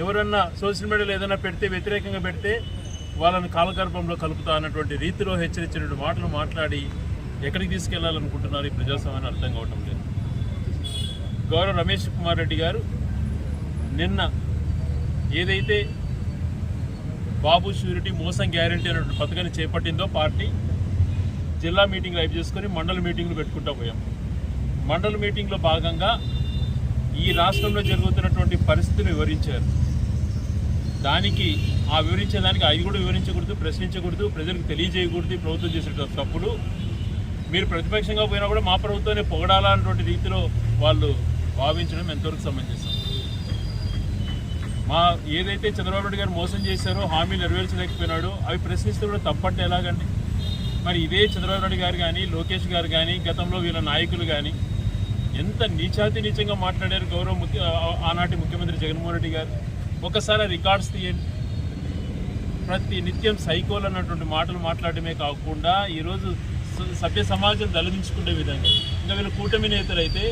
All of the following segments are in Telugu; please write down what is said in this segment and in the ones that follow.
ఎవరన్నా సోషల్ మీడియాలో ఏదైనా పెడితే వ్యతిరేకంగా పెడితే వాళ్ళని కాలగర్భంలో కలుపుతా అన్నటువంటి రీతిలో హెచ్చరించినటువంటి మాటలు మాట్లాడి ఎక్కడికి తీసుకెళ్ళాలనుకుంటున్నారు ఈ ప్రజాస్వామ్యాన్ని అర్థం కావటం లేదు. గౌరవ రమేష్ కుమార్ రెడ్డి గారు నిన్న ఏదైతే బాబు షూరిటీ మోసం గ్యారంటీ అనేటువంటి పథకాన్ని చేపట్టిందో పార్టీ జిల్లా మీటింగ్ లైవ్ చేసుకొని మండల మీటింగ్లు పెట్టుకుంటూ పోయాం. మండల మీటింగ్లో భాగంగా ఈ రాష్ట్రంలో జరుగుతున్నటువంటి పరిస్థితులు వివరించారు. దానికి ఆ వివరించేదానికి అది కూడా వివరించకూడదు ప్రశ్నించకూడదు ప్రజలకు తెలియజేయకూడదు ప్రభుత్వం చేసేటువంటి తప్పుడు మీరు ప్రతిపక్షంగా పోయినా కూడా మా ప్రభుత్వాన్ని పొగడాలన్నటువంటి రీతిలో వాళ్ళు భావించడం ఎంతవరకు సమంజసం? మా ఏదైతే చంద్రబాబు నాయుడు గారు మోసం చేశారో హామీలు నెరవేర్చలేకపోయినాడో అవి ప్రశ్నిస్తే కూడా తప్పంటే ఎలాగండి? మరి ఇదే చంద్రబాబు నాయుడు గారు కానీ లోకేష్ గారు కానీ గతంలో వీళ్ళ నాయకులు కానీ ఎంత నీచాతి నీచంగా మాట్లాడారు గౌరవ ముఖ్య ఆనాటి ముఖ్యమంత్రి జగన్మోహన్ రెడ్డి గారు. ఒకసారి రికార్డ్స్ తీయండి. ప్రతి నిత్యం సైకోల్ అన్నటువంటి మాటలు మాట్లాడమే కాకుండా ఈరోజు స- సభ్య సమాజం దలదించుకునే విధంగా ఇంకా వీళ్ళు కూటమి నేతలైతే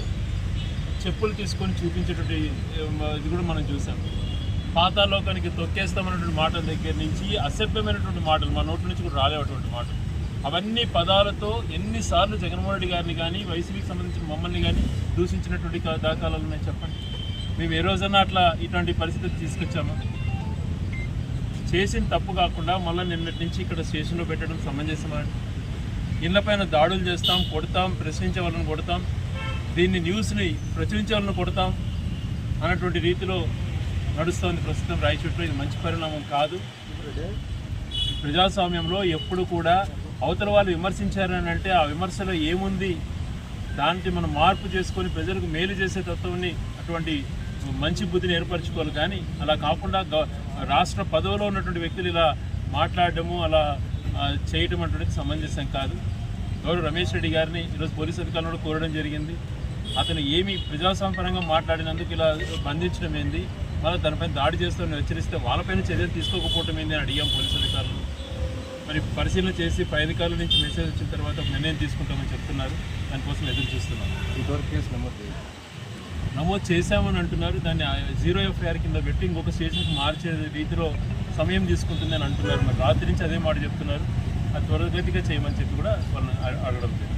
చెప్పులు తీసుకొని చూపించేటువంటి ఇది కూడా మనం చూసాం. పాతాలోకానికి తొక్కేస్తామన్నటువంటి మాటల దగ్గర నుంచి అసభ్యమైనటువంటి మాటలు మా నోటి నుంచి కూడా రాలేవటువంటి మాటలు. అవన్నీ పదాలతో ఎన్నిసార్లు జగన్మోహన్ రెడ్డి గారిని కానీ వైసీపీకి సంబంధించిన మమ్మల్ని కానీ దూషించినటువంటి దాఖలాలు ఉన్నాయి చెప్పండి. మేము ఏ రోజన్నా అట్లా ఇటువంటి పరిస్థితి తీసుకొచ్చాము. చేసిన తప్పు కాకుండా మళ్ళీ నిన్నటి నుంచి ఇక్కడ స్టేషన్లో పెట్టడం సమంజసమా? ఇళ్ళపైన దాడులు చేస్తాం కొడతాం ప్రశ్నించే వాళ్ళని కొడతాం దీన్ని న్యూస్ని ప్రచురించే వాళ్ళని కొడతాం అన్నటువంటి రీతిలో నడుస్తోంది ప్రస్తుతం రాయచోట్లో. ఇది మంచి పరిణామం కాదు. ప్రజాస్వామ్యంలో ఎప్పుడు కూడా అవతల వాళ్ళు విమర్శించారని అంటే ఆ విమర్శలో ఏముంది? దానికి మనం మార్పు చేసుకొని ప్రజలకు మేలు చేసే తత్వాన్ని అటువంటి మంచి బుద్ధిని ఏర్పరచుకోవాలి కానీ అలా కాకుండా రాష్ట్ర పదవిలో ఉన్నటువంటి వ్యక్తులు ఇలా మాట్లాడడము అలా చేయటం అటువంటిది సమంజసం కాదు. గౌరవ రమేష్ రెడ్డి గారిని ఈరోజు పోలీసు అధికారులను కోరడం జరిగింది. అతను ఏమి ప్రజాసంపరంగా మాట్లాడినందుకు ఇలా బంధించడం ఏంది? మళ్ళీ దానిపైన దాడి చేస్తామని హెచ్చరిస్తే వాళ్ళపైన చర్యలు తీసుకోకపోవటం ఏంది అని అడిగాం పోలీసు అధికారులు. మరి పరిశీలన చేసి పై అధికారుల నుంచి మెసేజ్ వచ్చిన తర్వాత నిర్ణయం తీసుకుంటామని చెప్తున్నారు. దానికోసం ఎదురు చూస్తున్నాను ఇంతవరకు కేసు నమోదు నమోదు చేశామని అంటున్నారు. దాన్ని ఆ జీరో ఎఫ్ఐఆర్ కింద పెట్టి ఇంకొక స్టేషన్కి మార్చే రీతిలో సమయం తీసుకుంటుందని అంటున్నారు. మరి రాత్రి నుంచి అదే మాట చెప్తున్నారు. అది త్వరగతిగా చేయమని చెప్పి కూడా వాళ్ళని అడగడం లేదు